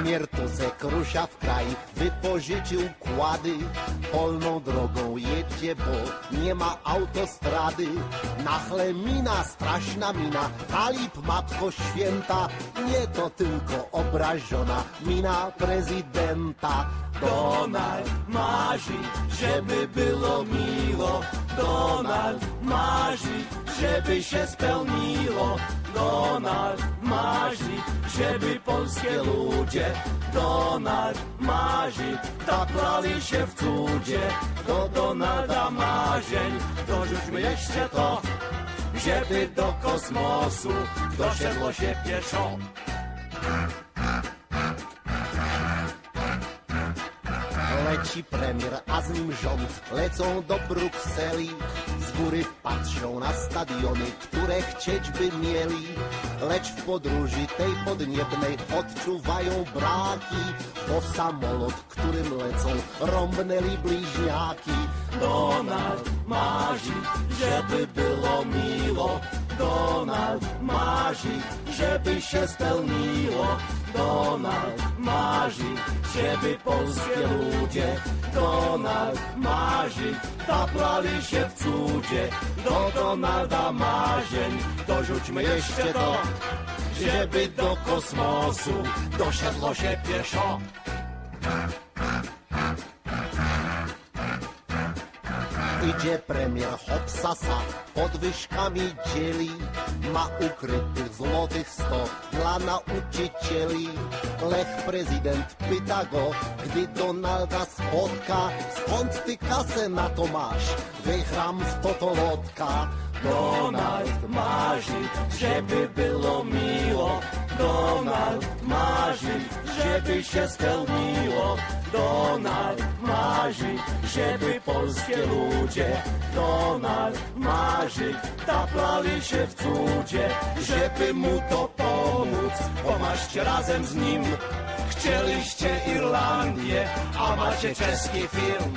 Premier Tusek rusza w kraj, wypożyczył kłady. Polną drogą jedzie, bo nie ma autostrady. Nachle mina, straszna mina, talib matko święta. Nie to tylko obrażona mina prezydenta. Donald marzy, żeby było miło. Donald marzy, żeby się spełniło. Donald marzy, żeby polskie ludzie. Donald marzy, taplali się w cudzie. Do Donalda marzeń dorzućmy jeszcze to, żeby do kosmosu doszedło się pieszo. Leci premier, a z nim rząd lecą do Brukseli. Góry patrzą na stadiony, które chcieć by mieli. Lecz w podróży tej podniebnej odczuwają braki, bo samolot, którym lecą, rąbnęli bliźniaki. Donald marzy, żeby było miło. Donald marzy, żeby się spełniło. Donald marzy, żeby polskie ludzie. Donald marzy, taplali się w cudzie. Do Donalda marzeń dorzućmy jeszcze to, żeby do kosmosu doszedło się pieszo. Idzie premier Hopsasa, podwyżkami dzieli. Ma ukrytych złotych sto dla nauczycieli. Lech prezydent pyta go, gdy Donalda spotka, skąd ty kasę na to masz? Wychram w totolotka. Donald marzy, żeby było miło. Donald marzy, żeby się spełniło. Donald marzy, żeby polskie ludzie. Donald marzy, taplali się w cudzie. Żeby mu to pomóc, pomarzcie razem z nim. Chcieliście Irlandię, a macie czeski film.